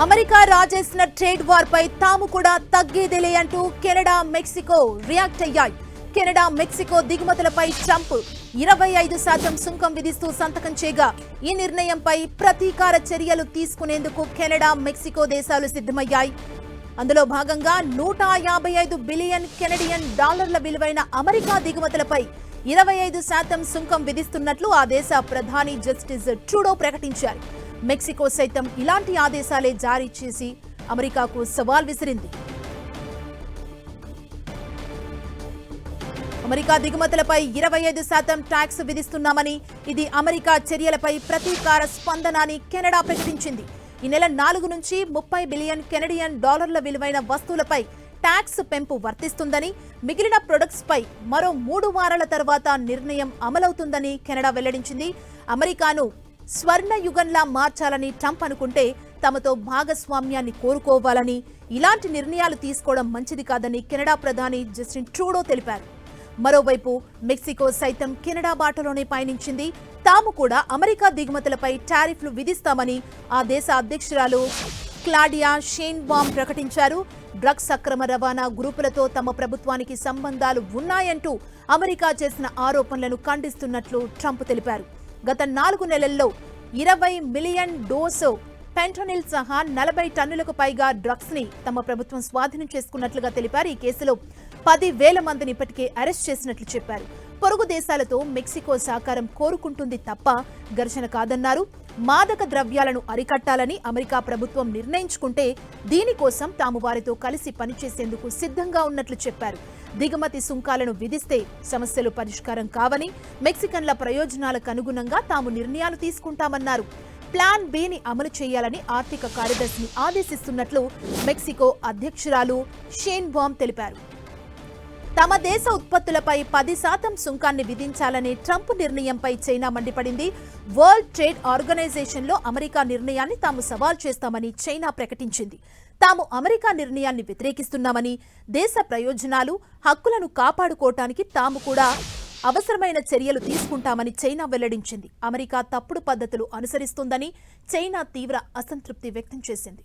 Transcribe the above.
America రాజేసిన trade war పై తాము కూడా తగ్గేదేలే అంటూ కెనడా మెక్సికో రియాక్ట్ అయ్యాయి. కెనడా మెక్సికో దిగుమతులపై ట్రంప్ ఇరవై ఐదు శాతం సుంకం విధిస్తూ సంతకం చేయగా ఈ నిర్ణయంపై ప్రతీకార చర్యలు తీసుకునేందుకు కెనడా మెక్సికో దేశాలు సిద్ధమయ్యాయి. అందులో భాగంగా నూట యాభై ఐదు బిలియన్ కెనడియన్ డాలర్ల విలువైన అమెరికా దిగుమతులపై ఇరవై ఐదు శాతం సుంకం విధిస్తున్నట్లు ఆ దేశ ప్రధాని జస్టిస్ ట్రూడో ప్రకటించారు. మెక్సికో సైతం ఇలాంటి ఆదేశాలే జారీ చేసి అమెరికాకు సవాల్ విసిరింది. అమెరికా దిగుమతులపై ఇరవై ఐదు శాతం ట్యాక్స్ విధిస్తున్నామని ఇది అమెరికా చర్యలపై ప్రతీకార స్పందన అని కెనడా ప్రకటించింది. ఈ నెల నాలుగు నుంచి ముప్పై బిలియన్ కెనడియన్ డాలర్ల విలువైన వస్తువులపై ట్యాక్స్ పెంపు వర్తిస్తుందని మిగిలిన ప్రొడక్ట్స్పై మరో మూడు వారాల తర్వాత నిర్ణయం అమలవుతుందని కెనడా వెల్లడించింది. అమెరికాను స్వర్ణ యుగంలా మార్చాలని ట్రంప్ అనుకుంటే తమతో భాగస్వామ్యాన్ని కోరుకోవాలని ఇలాంటి నిర్ణయాలు తీసుకోవడం మంచిది కాదని కెనడా ప్రధాని జస్టిన్ ట్రూడో తెలిపారు. మరోవైపు మెక్సికో సైతం కెనడా బాటలోనే పయనించింది. తాము కూడా అమెరికా దిగుమతులపై టారిఫ్లు విధిస్తామని ఆ దేశ అధ్యక్షురాలు క్లాడియా షేన్ బామ్ ప్రకటించారు. డ్రగ్స్ అక్రమ రవాణా గ్రూపులతో తమ ప్రభుత్వానికి సంబంధాలు ఉన్నాయంటూ అమెరికా చేసిన ఆరోపణలను ఖండిస్తున్నట్లు ట్రంప్ తెలిపారు. గత నాలుగు నెలల్లో ఇరవై మిలియన్ డోసు పెంటోనిల్ సహా నలభై టన్నులకు పైగా డ్రగ్స్ని తమ ప్రభుత్వం స్వాధీనం చేసుకున్నట్లుగా తెలిపారు. ఈ కేసులో పది వేల మందిని ఇప్పటికే అరెస్ట్ చేసినట్లు చెప్పారు. పొరుగు దేశాలతో మెక్సికో సహకారం కోరుకుంటుంది తప్ప ఘర్షణ కాదన్నారు. మాదక ద్రవ్యాలను అరికట్టాలని అమెరికా ప్రభుత్వం నిర్ణయించుకుంటే దీనికోసం తాము వారితో కలిసి పనిచేసేందుకు సిద్ధంగా ఉన్నట్లు చెప్పారు. దిగుమతి సుంకాలను విధిస్తే సమస్యలు పరిష్కారం కావని మెక్సికన్ల ప్రయోజనాలకు అనుగుణంగా తాము నిర్ణయాలు తీసుకుంటామన్నారు. ప్లాన్ బిని అమలు చేయాలని ఆర్థిక కార్యదర్శిని ఆదేశిస్తున్నట్లు మెక్సికో అధ్యక్షురాలు షేన్ బామ్ తెలిపారు. తమ దేశ ఉత్పత్తులపై పది శాతం సుంకాన్ని విధించాలనే ట్రంప్ నిర్ణయంపై చైనా మండిపడింది. వరల్డ్ ట్రేడ్ ఆర్గనైజేషన్లో అమెరికా నిర్ణయాన్ని తాము సవాల్ చేస్తామని చైనా ప్రకటించింది. తాము అమెరికా నిర్ణయాన్ని వ్యతిరేకిస్తున్నామని దేశ ప్రయోజనాలు హక్కులను కాపాడుకోవటానికి తాము కూడా అవసరమైన చర్యలు తీసుకుంటామని చైనా వెల్లడించింది. అమెరికా తప్పుడు పద్ధతులు అనుసరిస్తుందని చైనా తీవ్ర అసంతృప్తి వ్యక్తం చేసింది.